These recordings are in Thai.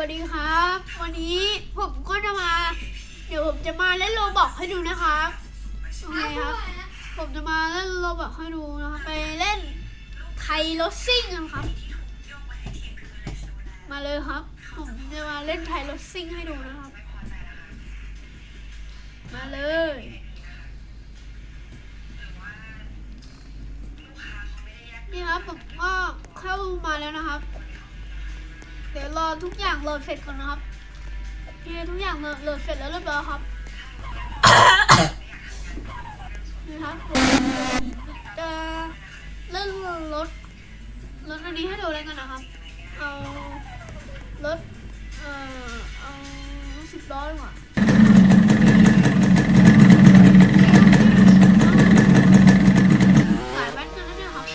วัสดีครับ วันนี้ผมก็จะมา เดี๋ยวผมจะมาเล่นโรบอกให้ดูนะครับโอเคครับ ผมจะมาเล่นโรบอกให้ดูนะครับไปเล่นไทยรถซิ่งกันครับ มาเลยครับ ผมจะมาเล่นไทยรถซิ่งให้ดูนะครับ มาเลยนี่ครับผมก็เข้ามาแล้วนะครับ เดี๋ยวรอทุกอย่างโหลดเสร็จก่อนนะครับนี่ทุกอย่างโหลดโหลดเสร็จแล้วเรียบร้อยครับนี่ครับจะเล่นรถรถอันนี้ให้ดูอะไรกันนะครับ เอารถเอ่อเอาสิบล้อดีกว่าหลายแบตกันแล้วเนี่ยครับ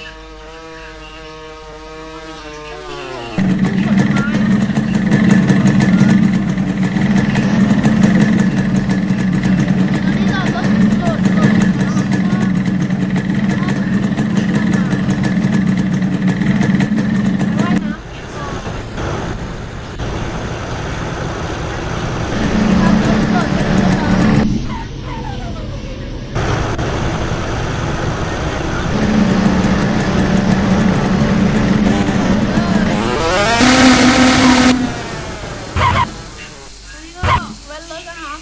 อันนี้ก็เว้นรถกันนะครับ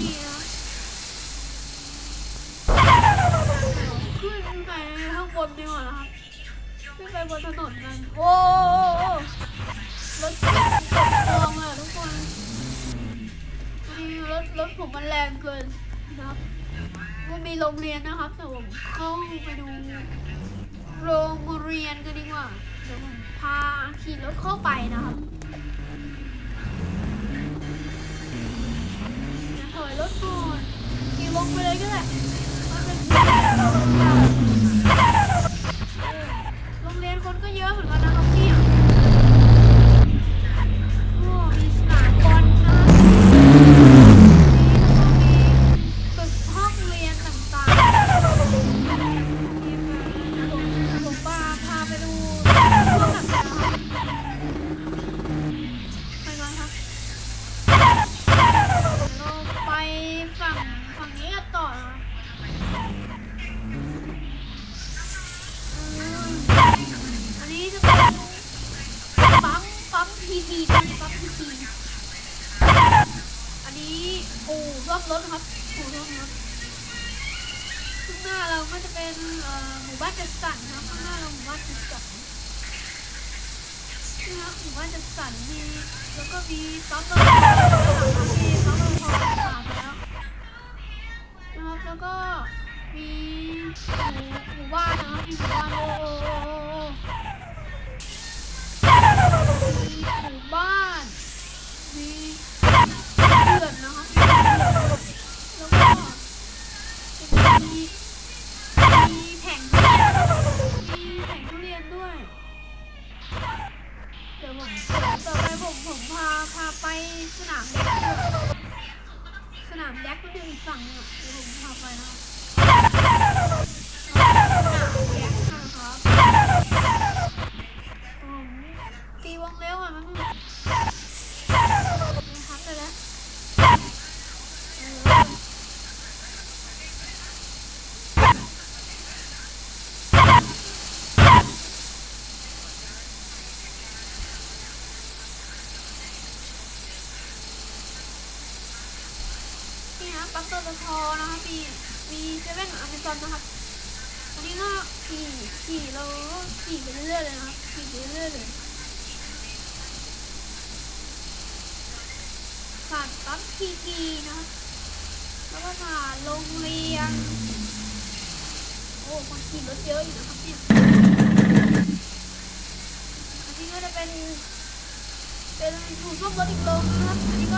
นี่นะขึ้นไปข้าง บดีกว่านะครับขึ้นไปบนถนนกันโอ้รถตกคลองเลยทุกคนอันนี้รถรถผมมันแรงเกินนะครับว่ามีโรงเรียนนะครับแต่ผมเข้าไปดู โรงเรียนกันดีกว่าเดี๋ยวผมพาขี่รถเข้าไปนะครับถอยรถก่อนขี่ลงไปเลยก็ได้ มรถครับอู่ซ่อมรถข้างหน้าเราก็จะเป็นหมู่บ้านจัดสรรนะครับข้างหน้าเราหมู่บ้านจัดสรรนี่ครับหมู่บ้านจัดสรรมีแล้วก็มีปั๊มรถมีปั๊มรถพอผ่านแล้วนะครับแล้วก็มีหมู่บ้านนะครับมีหมู่บ้านโอ้โสนามแดกสนามแดกก็คืออีกฝั่งนึงอะเดี๋ยวผมพาไปนะครับสนามแดกนะครับผมตีวงเร็วอะมันนะครับไปแล้วเออ นี่นะปั๊มปตทนะครับมีมีเซเว่นอเมซอนนะครับอันนี้ก็ขี่ขี่เราก็ขี่ไปเรื่อยๆเลยนะครับขี่ไปเรื่อยๆเลยผ่านปั๊มพีทีนะครับแล้วก็ผ่านโรงเรียนโอ้คนขี่รถเยอะอยู่นะครับเนี่ยอันนี้ก็จะเป็นเป็นถูกซ่อมรถอีกโรงนะครับอันนี้ก็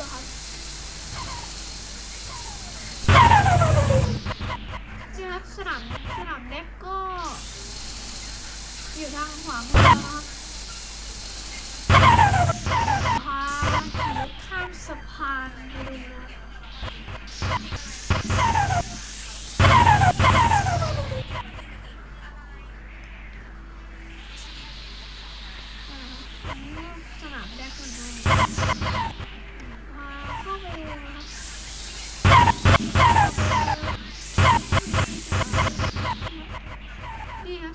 เหรอครับจริงครับสนามสนามเล็กก็ อยู่ทางขวามือครับพาขี่ข้ามสะพานเปดูสนามแรกคนดู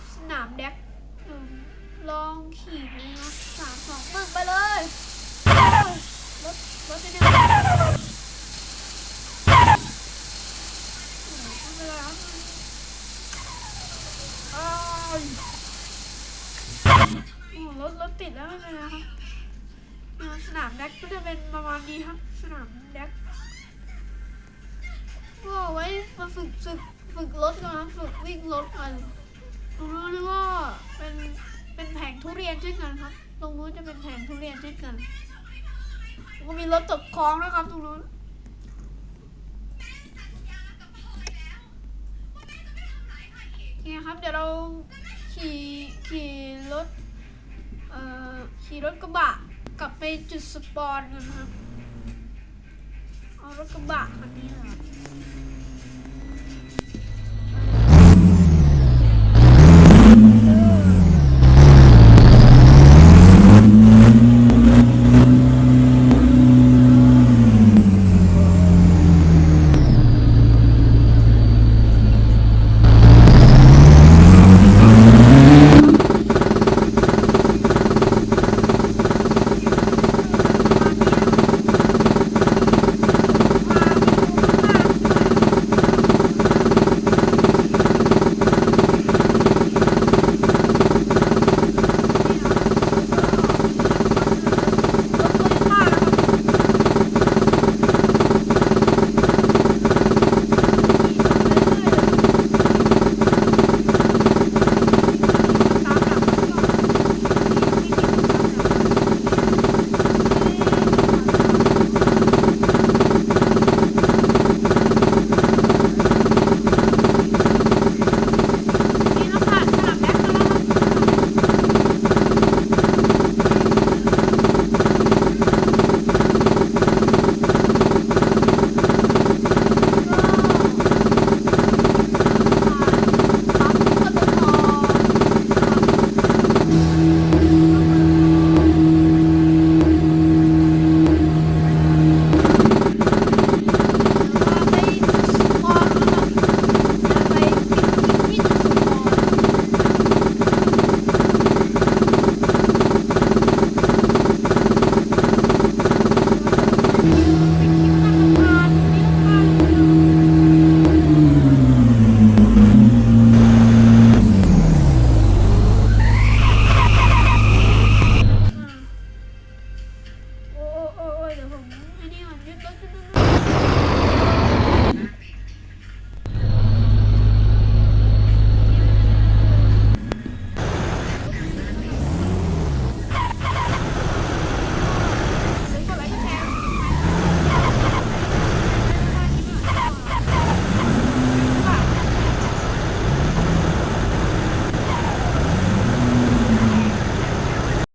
กอืมแดกลองขี่ดูนะสามสองหนึ่งไปเลยรถรถจะเนี่ยโอ้ยไปไรถรถติดแล้วไม่เป็นไรครับสนามแดกก็จะเป็นประมาณนี้ครับ สนามแดกก็ไว้มาฝึกฝึกฝึกรถก่อนครับฝึกวิ่งรถกัน ตรงนู้นก็เป็นเป็นแผงทุเรียนเช่นกันครับ ตรงนู้นจะเป็นแผงทุเรียนเช่นกันก็มีรถตกคลองด้วยครับ ตรงนู้นเนี่ยครับเดี๋ยวเราขี่ขี่รถเอ่อขี่รถกระบะกลับไปจุดสปอนกันครับเอารถกระบะคันนี้ครับ